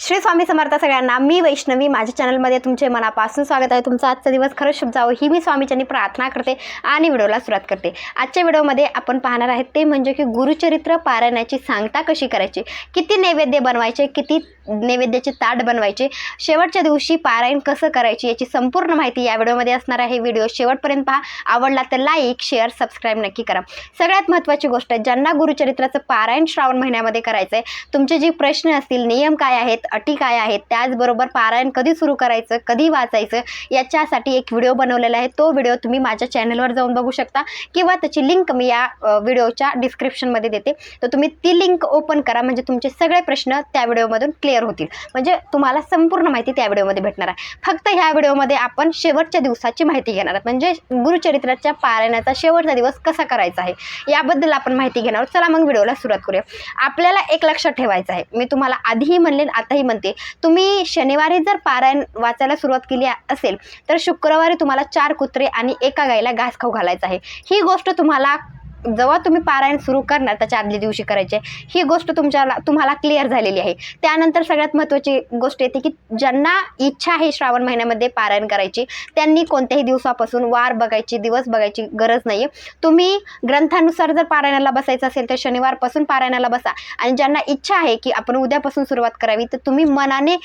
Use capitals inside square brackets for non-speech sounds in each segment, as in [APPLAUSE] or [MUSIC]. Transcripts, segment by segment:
श्री स्वामी समर्थ सगळ्यांना मी वैष्णवी माझ्या चॅनलमध्ये तुमचे मनापासून स्वागत आहे. तुमचा आजचा दिवस खरंच शुभ जावं ही मी स्वामीच्यांनी प्रार्थना करते आणि व्हिडिओला सुरुवात करते. आजच्या व्हिडिओमध्ये आपण पाहणार आहेत ते म्हणजे की गुरुचरित्र पारायणाची सांगता कशी करायची? किती नैवेद्य बनवायचे? किती नैवेद्याचे ताट बनवायचे? शेवटच्या दिवशी पारायण कसं करायची याची संपूर्ण माहिती या व्हिडिओमध्ये असणार आहे. व्हिडिओ शेवटपर्यंत पहा. आवडला तर लाईक शेअर सबस्क्राईब नक्की करा. सगळ्यात महत्त्वाची गोष्ट ज्यांना गुरुचरित्राचं पारायण श्रावण महिन्यामध्ये करायचं आहे तुमचे जे प्रश्न असतील नियम काय आहेत अटी काय आहेत त्याचबरोबर पारायण कधी सुरू करायचं कधी वाचायचं याच्यासाठी एक व्हिडिओ बनवलेला आहे. तो व्हिडिओ तुम्ही माझ्या चॅनलवर जाऊन बघू शकता किंवा त्याची लिंक मी या व्हिडिओच्या डिस्क्रिप्शनमध्ये देते. तर तुम्ही ती लिंक ओपन करा म्हणजे तुमचे सगळे प्रश्न त्या व्हिडिओमधून क्लिअर होतील. म्हणजे तुम्हाला संपूर्ण माहिती त्या व्हिडिओमध्ये भेटणार आहे. फक्त ह्या व्हिडिओमध्ये आपण शेवटच्या दिवसाची माहिती घेणार आहोत. म्हणजे गुरुचरित्राच्या पारायणाचा शेवटचा दिवस कसा करायचा आहे याबद्दल आपण माहिती घेणार आहोत. चला मग व्हिडिओला सुरुवात करूया. आपल्याला एक लक्षात ठेवायचं आहे. मी तुम्हाला आधीही म्हणले आताही आताही म्हणते. तुम्ही शनिवारी जर पारायण वाचायला सुरुवात केली असेल तर शुक्रवारी तुम्हाला चार कुत्रे आणि एका गाईला घास खाऊ घालायचा आहे. ही गोष्ट तुम्हाला जेव्हा तुम्ही पारायण सुरू करणार त्याच्या आदल्या दिवशी करायचे ही गोष्ट तुमच्याला तुम्हाला क्लिअर झालेली आहे. त्यानंतर सगळ्यात महत्त्वाची गोष्ट येते की ज्यांना इच्छा आहे श्रावण महिन्यामध्ये पारायण करायची त्यांनी कोणत्याही दिवसापासून वार बघायची दिवस बघायची गरज नाही आहे तुम्ही ग्रंथानुसार जर पारायणाला बसायचं असेल तर शनिवारपासून पारायणाला बसा. आणि ज्यांना इच्छा आहे की आपण उद्यापासून सुरुवात करावी तर तुम्ही मनाने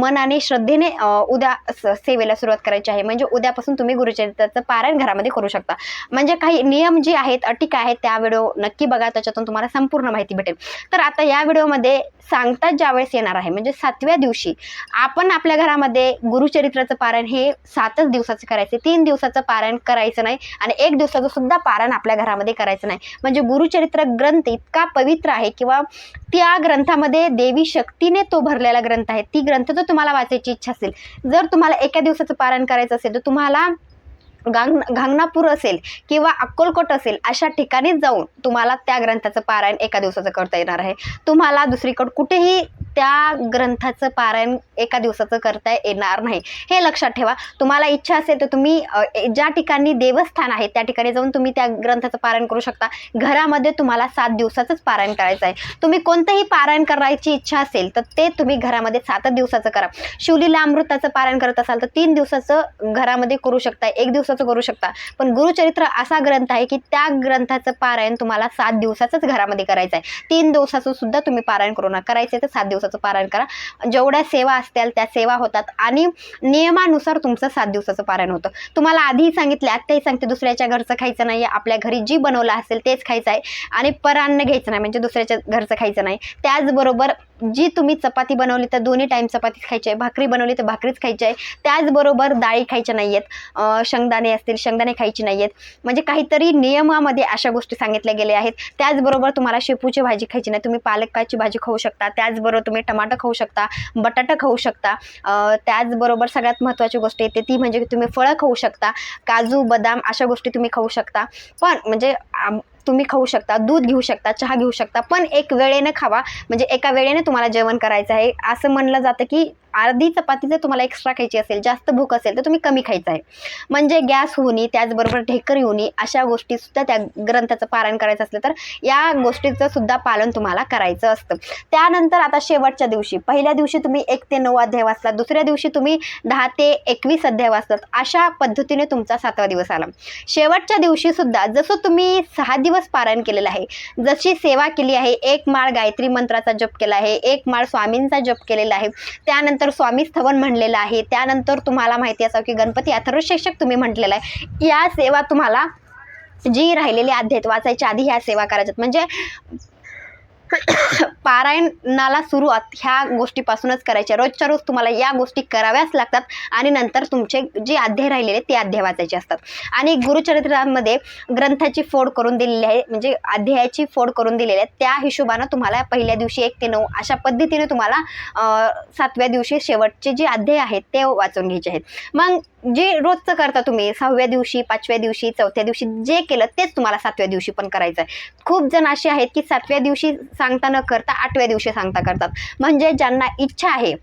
मनाने श्रद्धेने उद्या स- सेवेला सुरुवात करायची आहे. म्हणजे उद्यापासून तुम्ही गुरुचरित्राचं पारायण घरामध्ये करू शकता. म्हणजे काही नियम जे आहेत अटी काय आहेत त्या व्हिडिओ नक्की बघा त्याच्यातून तुम्हाला संपूर्ण माहिती भेटेल. तर आता या व्हिडिओमध्ये सांगतात ज्यावेळेस येणार आहे म्हणजे सातव्या दिवशी आपण आपल्या घरामध्ये गुरुचरित्राचं पारायण हे सातच दिवसाचं करायचं तीन दिवसाचं पारायण करायचं नाही आणि एक दिवसाचं सुद्धा पारायण आपल्या घरामध्ये करायचं नाही. म्हणजे गुरुचरित्र ग्रंथ इतका पवित्र आहे किंवा त्या ग्रंथामध्ये देवी शक्तीने तो भरलेला ग्रंथ आहे ती ग्रंथ जर तुम्हाला वाचायची इच्छा असेल जर तुम्हाला एका दिवसाचं पारायण करायचं असेल तर तुम्हाला गांग गांगणापूर असेल किंवा अक्कलकोट असेल अशा ठिकाणी जाऊन तुम्हाला त्या ग्रंथाचं पारायण एका दिवसाचं करता येणार आहे. तुम्हाला दुसरीकडं कुठेही त्या ग्रंथाचं पारायण एका दिवसाचं करता येणार नाही. हे लक्षात ठेवा. तुम्हाला इच्छा असेल तर तुम्ही ए- ज्या ठिकाणी देवस्थान आहे त्या ठिकाणी जाऊन तुम्ही त्या ग्रंथाचं पारायण करू शकता. घरामध्ये तुम्हाला सात दिवसाचंच पारायण करायचं आहे. तुम्ही कोणतंही पारायण करायची इच्छा असेल तर ते तुम्ही घरामध्ये सातच दिवसाचं करा. शिवलीला अमृताचं पारायण करत असाल तर तीन दिवसाचं घरामध्ये करू शकता. एक दिवसाचं करू शकता. पण गुरुचरित्र असा ग्रंथ आहे की त्या ग्रंथाचं पारायण तुम्हाला सात दिवसाचंच घरामध्ये करायचं आहे तीन दिवसाचं सुद्धा तुम्ही पारायण करू नका. करायचं तर सात दिवसाचं पारायण करा. जेवढ्या सेवा असतील त्या सेवा होतात आणि नियमानुसार तुमचं सात दिवसाचं पारायण होतं. तुम्हाला आधीही सांगितलं आत्ताही सांगते दुसऱ्याच्या घरचं खायचं नाही आपल्या घरी जी बनवलं असेल तेच खायचं आहे आणि परान्न घ्यायचं नाही म्हणजे दुसऱ्याच्या घरचं खायचं नाही. त्याचबरोबर जी तुम्ही चपाती बनवली तर दोन्ही टाईम चपातीच खायची आहे. भाकरी बनवली तर भाकरीच खायची आहे. त्याचबरोबर डाळी खायच्या नाही आहेत शेंगदाणे असतील शेंगदाणे खायची नाही आहेत म्हणजे काहीतरी नियमामध्ये अशा गोष्टी सांगितल्या गेल्या आहेत. त्याचबरोबर तुम्हाला शेपूची भाजी खायची नाही. तुम्ही पालकाची भाजी खाऊ शकता. त्याचबरोबर तुम्ही टमाटर खाऊ शकता. बटाटा खाऊ शकता. त्याचबरोबर सगळ्यात महत्त्वाची गोष्ट येते ती म्हणजे तुम्ही फळं खाऊ शकता. काजू बदाम अशा गोष्टी तुम्ही खाऊ शकता. पण म्हणजे आम- तुम्ही खाऊ शकता दूध घेऊ शकता चहा घेऊ शकता पण एक वेळेनं खावा. म्हणजे एका वेळेने तुम्हाला जेवण करायचं आहे. असं म्हणलं जातं की अर्धी चपाती जर तुम्हाला एक्स्ट्रा खायची असेल जास्त भूक असेल तर तुम्ही कमी खायचं आहे. म्हणजे गॅस होऊ नये त्याचबरोबर ढेकर येऊ नये अशा गोष्टीसुद्धा त्या ग्रंथाचं पारायण करायचं असलं तर या गोष्टीचं सुद्धा पालन तुम्हाला करायचं असतं. त्यानंतर आता शेवटच्या दिवशी. पहिल्या दिवशी तुम्ही एक ते नऊ अध्याय वाचलात दुसऱ्या दिवशी तुम्ही दहा ते एकवीस अध्याय वाचलात. अशा पद्धतीने तुमचा सातवा दिवस आला. शेवटच्या दिवशी सुद्धा जसं तुम्ही सहा दिवस पारायण केलेलं आहे. जशी सेवा केली आहे एक माळ गायत्री मंत्राचा जप केला आहे एक माळ स्वामींचा जप केलेला आहे. त्यानंतर स्वामी स्थवन म्हणलेलं आहे. त्यानंतर तुम्हाला माहिती असावं की गणपती अथर्वशीर्षक तुम्ही म्हटलेलं आहे. या सेवा तुम्हाला जी राहिलेली अध्यात वाचायच्या आधी ह्या सेवा करायच्यात. म्हणजे [COUGHS] पारायणाला सुरुवात ह्या गोष्टीपासूनच करायच्या रोजच्या रोज तुम्हाला या गोष्टी कराव्याच लागतात आणि नंतर तुमचे जे अध्याय राहिलेले ते अध्याय वाचायचे असतात. आणि गुरुचरित्रामध्ये ग्रंथाची फोड करून दिलेली आहे म्हणजे अध्यायाची फोड करून दिलेली आहे त्या हिशोबानं तुम्हाला पहिल्या दिवशी एक ते नऊ अशा पद्धतीने तुम्हाला सातव्या दिवशी शेवटचे जे अध्याय आहेत ते वाचून घ्यायचे आहेत. मग जे रोजचं करता तुम्ही सहाव्या दिवशी पाचव्या दिवशी चौथ्या दिवशी जे केलं तेच तुम्हाला सातव्या दिवशी पण करायचं आहे खूप जण असे आहेत की सातव्या दिवशी सांगता न करता आठव्या दिवशी सांगता करतात. म्हणजे ज्यांना इच्छा आहे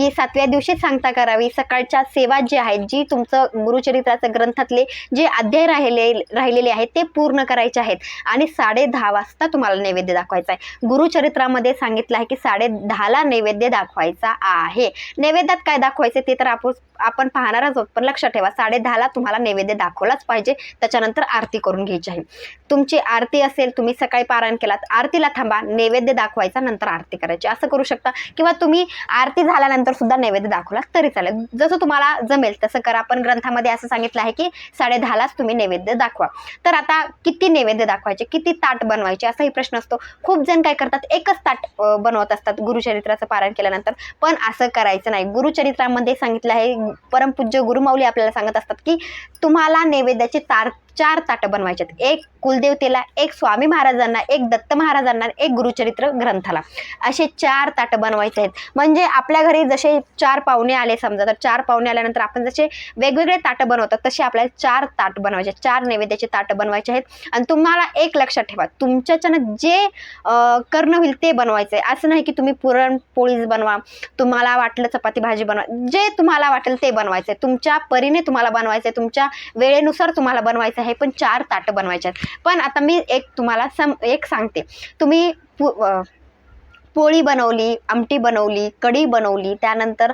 की सातव्या दिवशी सांगता करावी. सकाळच्या सेवा जी आहेत जी तुमचं गुरुचरित्राचं ग्रंथातले जे अध्याय राहिले राहिलेले आहेत ते पूर्ण करायचे आहेत. आणि साडे दहा वाजता तुम्हाला नैवेद्य दाखवायचा आहे. गुरुचरित्रामध्ये सांगितलं आहे की साडे दहाला नैवेद्य दाखवायचा आहे. नैवेद्यात काय दाखवायचे ते तर आपण आपण पाहणारच आहोत. पण लक्षात ठेवा साडे दहाला तुम्हाला नैवेद्य दाखवलाच पाहिजे. त्याच्यानंतर आरती करून घ्यायची आहे. तुमची आरती असेल तुम्ही सकाळी पारायण केलात आरतीला थांबा. नैवेद्य दाखवायचा नंतर आरती करायची. असं करू शकता. किंवा तुम्ही आरती झाल्यानंतर सुद्धा नैवेद्य दाखवला तरी चालेल. जसं तुम्हाला जमेल तसं करा. पण ग्रंथामध्ये असं सांगितलं आहे की साडे दहालाच तुम्ही नैवेद्य दाखवा. तर आता किती नैवेद्य दाखवायचे किती ताट बनवायचे असाही प्रश्न असतो. खूप जण काय करतात एकच ताट बनवत असतात गुरुचरित्राचं पारायण केल्यानंतर. पण असं करायचं नाही. गुरुचरित्रामध्ये सांगितलं आहे परमपूज्य गुरुमाऊली आपल्याला सांगत असतात की तुम्हाला नैवेद्याचे तार चार ताटं बनवायचे आहेत एक कुलदेवतेला एक स्वामी महाराजांना एक दत्त महाराजांना एक गुरुचरित्र ग्रंथाला. असे चार ताटं बनवायचे आहेत. म्हणजे आपल्या घरी जसे चार पाहुणे आले समजा तर चार पाहुणे आल्यानंतर आपण जसे वेगवेगळे ताटं बनवतात तसे आपल्याला चार ताट बनवायचे आहेत, चार नैवेद्याचे ताटं बनवायचे आहेत. आणि तुम्हाला एक लक्षात ठेवा तुमच्याच्यानं जे करणं होईल ते बनवायचं आहे. असं नाही की तुम्ही पुरणपोळीच बनवा तुम्हाला वाटलं चपाती भाजी बनवा जे तुम्हाला वाटेल ते बनवायचं आहे. तुमच्या परीने तुम्हाला बनवायचं आहे. तुमच्या वेळेनुसार तुम्हाला बनवायचं आहे पण चार ताटं बनवायचे आहेत. पण आता मी एक तुम्हाला सम एक सांगते. तुम्ही पु पोळी बनवली आमटी बनवली कढी बनवली त्यानंतर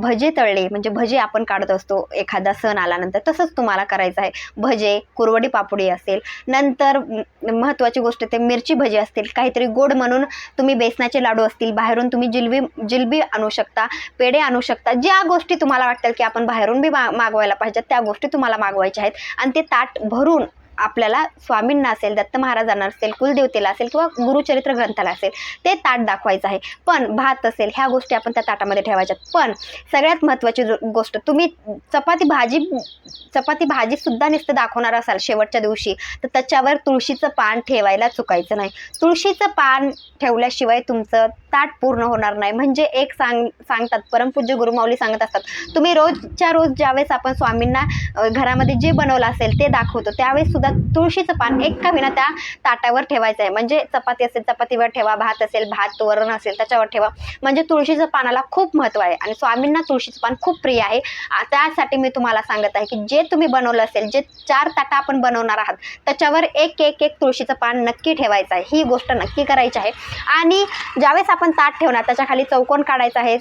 भजे तळले. म्हणजे भजे आपण काढत असतो. एखादा सण आल्यानंतर तसंच तुम्हाला करायचं आहे. भजे कुरवडी पापडी असेल. नंतर महत्त्वाची गोष्ट ते मिरची भजी असतील. काहीतरी गोड म्हणून तुम्ही बेसनाचे लाडू असतील. बाहेरून तुम्ही जिलबी जिलबी आणू शकता पेढे आणू शकता. ज्या गोष्टी तुम्हाला वाटतात की आपण बाहेरून बी मा मागवायला पाहिजेत त्या गोष्टी तुम्हाला मागवायच्या आहेत. आणि ते ताट भरून आपल्याला स्वामींना असेल दत्त महाराजांना असेल कुलदेवतेला असेल किंवा गुरुचरित्र ग्रंथाला असेल ते ताट दाखवायचं आहे. पण भात असेल ह्या गोष्टी आपण त्या ताटामध्ये ठेवायच्यात पण सगळ्यात महत्त्वाची गोष्ट तुम्ही चपाती भाजी चपाती भाजीसुद्धा नुसतं दाखवणार असाल शेवटच्या दिवशी तर त्याच्यावर तुळशीचं पान ठेवायला चुकायचं नाही. तुळशीचं पान ठेवल्याशिवाय तुमचं ताट पूर्ण होणार नाही. म्हणजे एक सांग सांगतात परमपूज्य गुरुमाऊली सांगत असतात तुम्ही रोजच्या रोज ज्यावेळेस आपण स्वामींना घरामध्ये जे बनवलं असेल ते दाखवतो त्यावेळेस सुद्धा तुळशीचं पान एक का विना त्या ताटावर ठेवायचं आहे. म्हणजे चपाती असेल चपातीवर ठेवा भात असेल भात वरण असेल त्याच्यावर ठेवा. म्हणजे तुळशीचं पानाला खूप महत्त्व आहे आणि स्वामींना तुळशीचं पान खूप प्रिय आहे. त्यासाठी मी तुम्हाला सांगत आहे की जे तुम्ही बनवलं असेल जे चार ताटा आपण बनवणार आहात त्याच्यावर एक एक एक तुळशीचं पान नक्की ठेवायचं आहे. ही गोष्ट नक्की करायची आहे. आणि ज्यावेळेस आपण ताट ठेवणार त्याच्याखाली चौकोन काढायचा आहे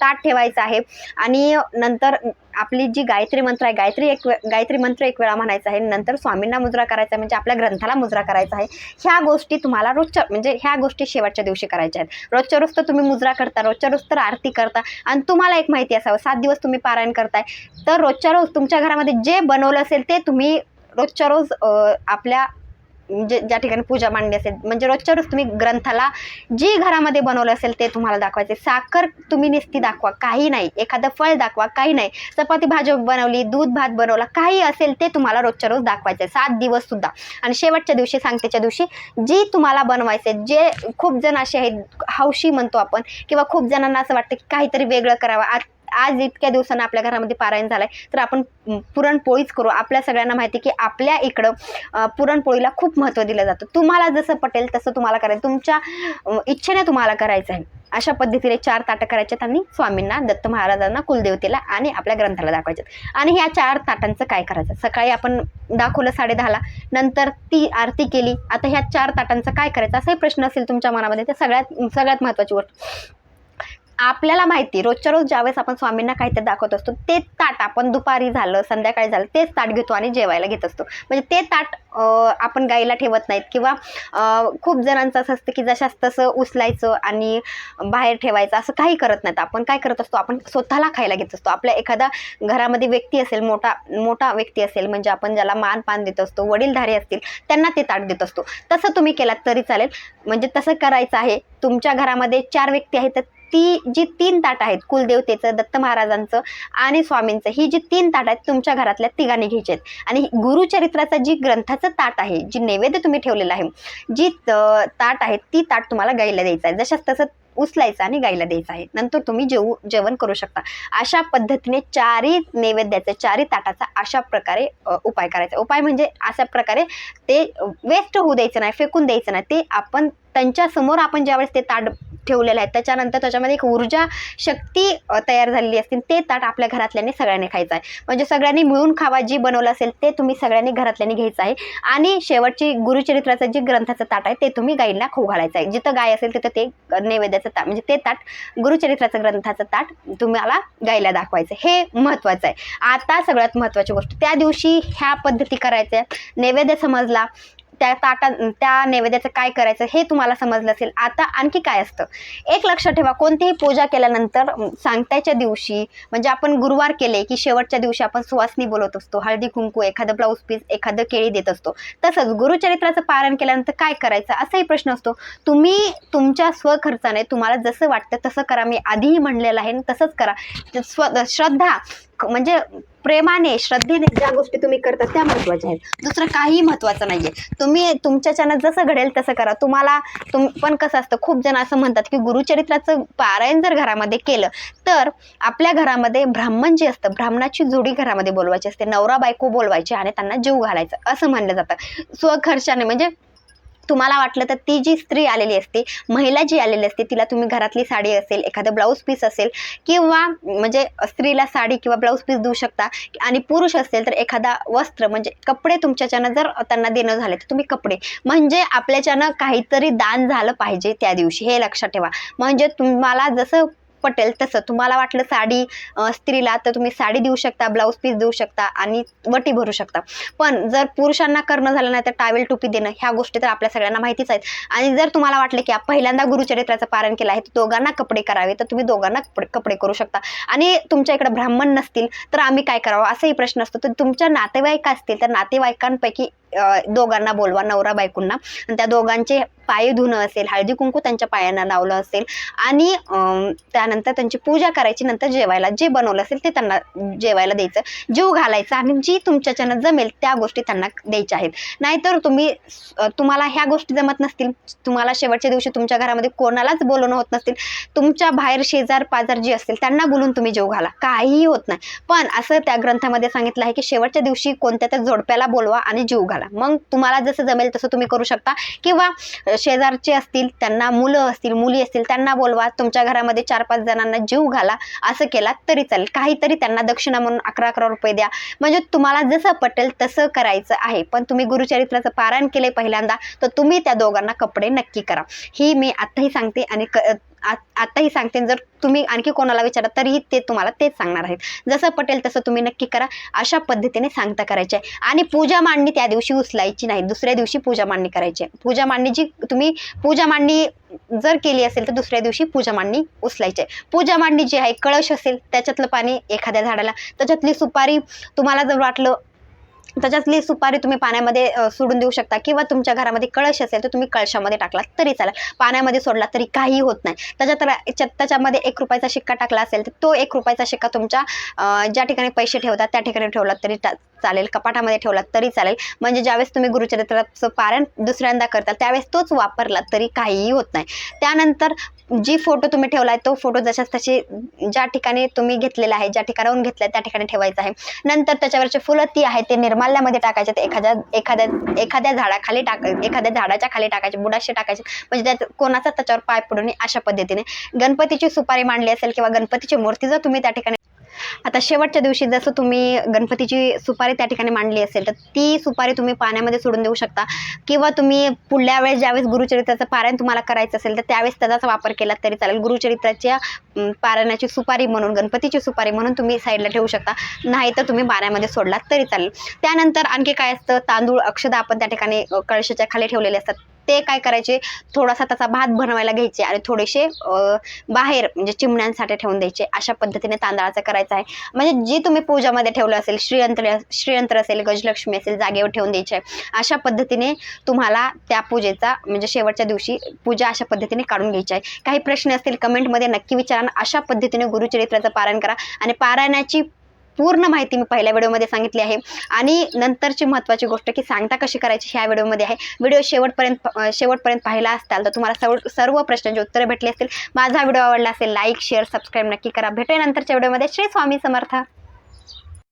ताट ठेवायचं आहे. आणि नंतर आपली जी गायत्री मंत्र आहे गायत्री एक गायत्री मंत्र एक वेळा म्हणायचा आहे. नंतर स्वामींना मुद्रा करायचा आहे म्हणजे आपल्या ग्रंथाला मुद्रा करायचा आहे. ह्या गोष्टी तुम्हाला रोजच्या म्हणजे ह्या गोष्टी शेवटच्या दिवशी करायच्या आहेत. रोजच्या रोज तर तुम्ही मुद्रा करता रोजच्या रोज तर आरती करता. आणि तुम्हाला एक माहिती असावं सात दिवस तुम्ही पारायण करताय. तर रोजच्या रोज तुमच्या घरामध्ये जे बनवलं असेल ते तुम्ही रोजच्या रोज आपल्या म्हणजे ज्या ठिकाणी पूजा मांडली असेल म्हणजे रोजच्या रोज तुम्ही ग्रंथाला जी घरामध्ये बनवलं असेल ते तुम्हाला दाखवायचे. साखर तुम्ही निस्ती दाखवा काही नाही. एखादं फळ दाखवा काही नाही. चपाती भाजी बनवली दूध भात बनवला काही असेल ते तुम्हाला रोजच्या रोज दाखवायचे. सात दिवस सुद्धा. आणि शेवटच्या दिवशी सांगतेच्या दिवशी जी तुम्हाला बनवायचे जे खूप जण असे आहेत हौशी म्हणतो आपण किंवा खूप जणांना असं वाटतं की काहीतरी वेगळं करावं. आज आज इतक्या दिवसानं आपल्या घरामध्ये पारायण झालंय तर आपण पुरणपोळीच करू. आपल्या सगळ्यांना माहिती की आपल्या इकडं पुरणपोळीला खूप महत्त्व दिलं जातं. तुम्हाला जसं पटेल तसं तुम्हाला करायचं. तुमच्या इच्छेने तुम्हाला करायचं आहे. अशा पद्धतीने चार ताटं करायचे आणि स्वामींना दत्त महाराजांना कुलदेवतेला आणि आपल्या ग्रंथाला दाखवायचे आणि ह्या चार ताटांचं काय करायचं? सकाळी आपण दाखवलं साडे दहाला नंतर ती आरती केली. आता ह्या चार ताटांचं काय करायचं? असाही प्रश्न असेल तुमच्या मनामध्ये तर सगळ्यात सगळ्यात महत्त्वाची गोष्ट. आपल्याला माहिती रोजच्या रोज ज्यावेळेस आपण स्वामींना काहीतरी दाखवत असतो तेच ताट आपण दुपारी झालं संध्याकाळी झालं तेच ताट घेतो आणि जेवायला घेत असतो. म्हणजे ते ताट आपण गाईला ठेवत नाहीत किंवा खूप जणांचं असं असतं की जशास तसं उचलायचं आणि बाहेर ठेवायचं असं काही करत नाहीत. आपण काय करत असतो आपण स्वतःला खायला घेत असतो. आपल्या एखादा घरामध्ये व्यक्ती असेल मोठा मोठा व्यक्ती असेल म्हणजे आपण ज्याला मान पान देत असतो वडीलधारी असतील त्यांना ते ताट देत असतो. तसं तुम्ही केलात तरी चालेल. म्हणजे तसं करायचं आहे. तुमच्या घरामध्ये चार व्यक्ती आहेत तर ती जी तीन ताट आहेत कुलदेवतेचं दत्त महाराजांचं आणि स्वामींचं ही जी तीन ताट आहेत तुमच्या घरातल्या तिघांनी घ्यायची आहेत. आणि गुरुचरित्राचा जी ग्रंथाचं ताट आहे जी नैवेद्य तुम्ही ठेवलेलं आहे जी ताट आहे ती ताट तुम्हाला गाईला द्यायचं आहे. जशाच तसं उचलायचं आणि गाईला द्यायचं आहे. नंतर तुम्ही जेवू जेवण करू शकता. अशा पद्धतीने चारही नैवेद्याचा चारही ताटाचा अशा प्रकारे उपाय करायचा. उपाय म्हणजे अशा प्रकारे ते वेस्ट होऊ द्यायचं नाही फेकून द्यायचं नाही. ते आपण त्यांच्यासमोर आपण ज्यावेळेस ते ताट ठेवलेलं आहे त्याच्यानंतर त्याच्यामध्ये एक ऊर्जा शक्ती तयार झालेली असतील ते ताट आपल्या घरातल्यांनी सगळ्यांनी खायचं आहे. म्हणजे सगळ्यांनी मिळून खावा जी बनवलं असेल ते तुम्ही सगळ्यांनी घरातल्यांनी घ्यायचं आहे. आणि शेवटची गुरुचरित्राचं जे ग्रंथाचं ताट आहे ते तुम्ही गाईला खाऊ घालायचं आहे. जिथं गाय असेल तिथं ते नैवेद्याचं ताट म्हणजे ते ताट गुरुचरित्राचं ग्रंथाचं ताट तुम्हाला गायला दाखवायचं हे महत्त्वाचं आहे. आता सगळ्यात महत्त्वाची गोष्ट त्या दिवशी ह्या पद्धती करायच्या नैवेद्य समजला त्या ताटा त्या नैवेद्याचं काय करायचं हे तुम्हाला समजलं असेल. आता आणखी काय असतं? एक लक्षात ठेवा कोणतीही पूजा केल्यानंतर सांगत्याच्या दिवशी म्हणजे आपण गुरुवार केले की शेवटच्या दिवशी आपण सुवासनी बोलत असतो हळदी कुंकू एखादं ब्लाऊज पीस एखादं केळी देत असतो. तसंच गुरुचरित्राचं पारण केल्यानंतर काय करायचं? असाही प्रश्न असतो. तुम्ही तुमच्या स्वखर्चाने तुम्हाला जसं वाटतं तसं करा. मी आधीही म्हणलेलं आहे आणि तसंच करा. स्व श्रद्धा म्हणजे प्रेमाने श्रद्धेने ज्या गोष्टी तुम्ही करता त्या महत्त्वाच्या आहेत. दुसरं काही महत्त्वाचं नाही आहे तुम्ही तुमच्याच्यानं जसं घडेल तसं करा. तुम्हाला तुम पण कसं असतं खूप जण असं म्हणतात की गुरुचरित्राचं पारायण जर घरामध्ये केलं तर आपल्या घरामध्ये ब्राह्मण जे असतं ब्राह्मणाची जोडी घरामध्ये बोलवायची असते. नवरा बायको बोलवायची आणि त्यांना जीव घालायचं असं म्हणलं जातं. स्वखर्चाने म्हणजे तुम्हाला वाटलं तर ती जी स्त्री आलेली असते महिला जी आलेली असते तिला तुम्ही घरातली साडी असेल एखादं ब्लाऊज पीस असेल किंवा म्हणजे स्त्रीला साडी किंवा ब्लाऊज पीस देऊ शकता आणि पुरुष असेल तर एखादा वस्त्र म्हणजे कपडे तुमच्याच्यानं जर त्यांना देणं झाले तर तुम्ही कपडे. म्हणजे आपल्याच्यानं काहीतरी दान झालं पाहिजे त्या दिवशी हे लक्षात ठेवा. म्हणजे तुम्हाला जसं पटेल तसं. तुम्हाला वाटलं साडी स्त्रीला तर तुम्ही साडी देऊ शकता ब्लाऊज पीस देऊ शकता आणि वटी भरू शकता. पण जर पुरुषांना करणं झालं नाही तर टावेल टोपी देणं ह्या गोष्टी तर आपल्या सगळ्यांना माहितीच आहेत. आणि जर तुम्हाला वाटलं की पहिल्यांदा गुरुचरित्राचं पारण केलं आहे तर दोघांना कपडे करावे तर तुम्ही दोघांना कपडे कपडे करू शकता. आणि तुमच्या इकडे ब्राह्मण नसतील तर आम्ही काय करावं? असाही प्रश्न असतो. तर तुमच्या नातेवाईक असतील तर नातेवाईकांपैकी दोघांना बोलवा नवरा बायकोंना. आणि त्या दोघांचे पाय धुणं असेल हळदी कुंकू त्यांच्या पायांना लावलं असेल आणि त्यानंतर त्यांची पूजा करायची नंतर जेवायला जे बनवलं असेल ते त्यांना जेवायला द्यायचं. जीव घालायचा आणि जी तुमच्याच्यानं जमेल त्या गोष्टी त्यांना द्यायच्या आहेत. नाहीतर तुम्ही तुम्हाला ह्या गोष्टी जमत नसतील. तुम्हाला शेवटच्या दिवशी तुमच्या घरामध्ये कोणालाच बोलवणं होत नसतील. तुमच्या बाहेर शेजार पाजार जे असतील त्यांना बोलून तुम्ही जेव घाला. काहीही होत नाही. पण असं त्या ग्रंथामध्ये सांगितलं आहे की शेवटच्या दिवशी कोणत्या त्या जोडप्याला बोलवा आणि जीव घाला. मग तुम्हाला जसं जमेल तसं तुम्ही करू शकता. किंवा शेजारचे असतील त्यांना मुलं असतील मुली असतील त्यांना बोलवा तुमच्या घरामध्ये चार पाच जणांना जीव घाला असं केला तरी चालेल. काहीतरी त्यांना दक्षिणा म्हणून अकरा अकरा रुपये द्या. म्हणजे तुम्हाला जसं पटेल तसं करायचं आहे. पण तुम्ही गुरुचरित्राचं पारायण केले पहिल्यांदा तर तुम्ही त्या दोघांना कपडे नक्की करा. ही मी आत्ताही सांगते आणि क आ- आत्ताही सांगते जर तुम्ही आणखी कोणाला विचारा तरीही ते तुम्हाला तेच सांगणार आहेत. जसं पटेल तसं तुम्ही नक्की करा अशा पद्धतीने सांगता करायचे. आहे आणि पूजा मांडणी त्या दिवशी उचलायची नाही दुसऱ्या दिवशी पूजा मांडणी करायची. आहे. पूजा मांडणी जी तुम्ही पूजा मांडणी जर केली असेल तर दुसऱ्या दिवशी पूजा मांडणी उचलायची. आहे पूजा मांडणी जी आहे कळश असेल त्याच्यातलं पाणी एखाद्या झाडाला त्याच्यातली सुपारी तुम्हाला जर वाटलं त्याच्यातली सुपारी तुम्ही पाण्यामध्ये सोडून देऊ शकता किंवा तुमच्या घरामध्ये कळश असेल तर तुम्ही कळशामध्ये टाकला तरी चालेल. पाण्यामध्ये सोडला तरी काही होत नाही. त्याच्यात रा- त्याच्यामध्ये एक रुपयाचा शिक्का टाकला असेल तर तो एक रुपयाचा शिक्का तुमच्या ज्या ठिकाणी पैसे ठेवतात त्या ठिकाणी ठेवला तरी चालेल कपाटामध्ये ठेवला तरी चालेल. म्हणजे ज्यावेळेस तुम्ही गुरुचरित्राचं पारायण दुसऱ्यांदा करता त्यावेळेस तोच वापरला तरी काहीही होत नाही. त्यानंतर जी फोटो तुम्ही ठेवलाय तो फोटो जशाच तशी ज्या ठिकाणी तुम्ही घेतलेला आहे ज्या ठिकाणाहून घेतलाय त्या ठिकाणी ठेवायचा आहे. नंतर त्याच्यावरचे फुलं ती आहे ते निर्माल्यामध्ये टाकायचे ते एखाद्या एखाद्या एखाद्या झाडाखाली टाक एखाद्या झाडाच्या खाली टाकायचे बुडाशी टाकायचे. म्हणजे त्यात कोणाचा त्याच्यावर पाय पडू नये अशा पद्धतीने. गणपतीची सुपारी मांडली असेल किंवा गणपतीची मूर्ती जर तुम्ही त्या ठिकाणी आता शेवटच्या दिवशी जसं तुम्ही गणपतीची सुपारी त्या ठिकाणी मांडली असेल तर ती सुपारी तुम्ही पाण्यामध्ये सोडून देऊ शकता. किंवा तुम्ही पुढल्या वेळेस ज्यावेळेस गुरुचरित्राचं पारायण तुम्हाला करायचं असेल तर त्यावेळेस त्याचाच वापर केला तरी चालेल. गुरुचरित्राच्या पारायणाची सुपारी म्हणून गणपतीची सुपारी म्हणून तुम्ही साईडला ठेवू शकता. नाही तर तुम्ही पाण्यामध्ये सोडला तरी चालेल. त्यानंतर आणखी काय असतं? तांदूळ अक्षदा आपण त्या ठिकाणी कळशाच्या खाली ठेवलेले असतात. ते काय करायचे? थोडासा त्याचा भात बनवायला घ्यायचे आणि थोडेसे बाहेर म्हणजे चिमण्यांसाठी ठेवून द्यायचे. अशा पद्धतीने तांदळाचं करायचं आहे. म्हणजे जी तुम्ही पूजामध्ये ठेवलं असेल श्रीयंत्र श्रीयंत्र असेल गजलक्ष्मी असेल जागेवर ठेवून द्यायचे. आहे अशा पद्धतीने तुम्हाला त्या पूजेचा म्हणजे शेवटच्या दिवशी पूजा अशा पद्धतीने काढून घ्यायची आहे. काही प्रश्न असतील कमेंटमध्ये नक्की विचारा अशा पद्धतीने गुरुचरित्राचं पारायण करा. आणि पारायणाची पूर्ण माहिती मी पहिल्या व्हिडिओमध्ये सांगितली आहे. आणि नंतरची महत्त्वाची गोष्ट की सांगता कशी करायची ह्या व्हिडिओमध्ये आहे. व्हिडिओ शेवटपर्यंत शेवटपर्यंत पाहिला असताल तर तुम्हाला सर्व सर्व प्रश्नांची उत्तरे भेटली असतील. माझा व्हिडिओ आवडला असेल लाईक शेअर सबस्क्राईब नक्की करा. भेटूया नंतरच्या व्हिडिओमध्ये. श्री स्वामी समर्थ.